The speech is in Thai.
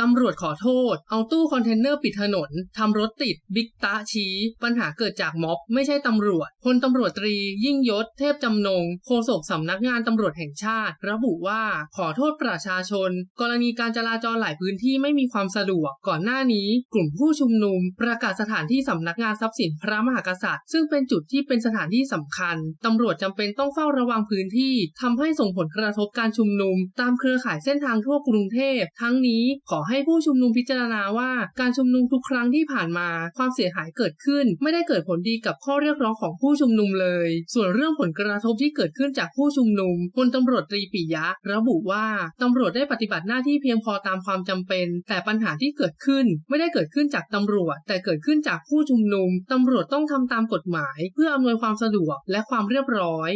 ตำรวจขอโทษ เอาตู้คอนเทนเนอร์ปิดถนน ทำรถติด บิ๊กตะชี้ ปัญหาเกิดจากม็อบ ไม่ใช่ตำรวจ พลตำรวจตรี ยิ่งยศ เทพจำนง โฆษกสำนักงานตำรวจแห่งชาติ ระบุว่าขอโทษประชาชน กรณีการจราจรหลายพื้นที่ไม่มีความสะดวก ก่อนหน้านี้ กลุ่มผู้ชุมนุม ประกาศสถานที่สำนักงานทรัพย์สินพระมหากษัตริย์ ซึ่งเป็นจุดที่เป็นสถานที่สำคัญตำรวจจำเป็นต้องเฝ้าระวังพื้นที่ทำให้ส่งผลกระทบการชุมนุม ตามเครือข่ายเส้นทางทั่วกรุงเทพ ทั้งนี้ขอให้ผู้ชุมนุมพิจารณาว่าการชุมนุมทุกครั้งที่ผ่านมาความเสียหายเกิดขึ้น ไม่ได้เกิดผลดีกับข้อเรียกร้องของผู้ชุมนุมเลย ส่วนเรื่องผลกระทบที่เกิดขึ้นจากผู้ชุมนุมพลตำรวจตรีปิยะ ระบุว่าตำรวจได้ปฏิบัติหน้าที่เพียงพอตามความจำเป็น แต่ปัญหาที่เกิดขึ้น ไม่ได้เกิดขึ้นจากตำรวจ แต่เกิดขึ้นจากผู้ชุมนุมตำรวจต้องทำตามกฎหมาย เพื่ออำนวยความสะดวกและความเรียบร้อย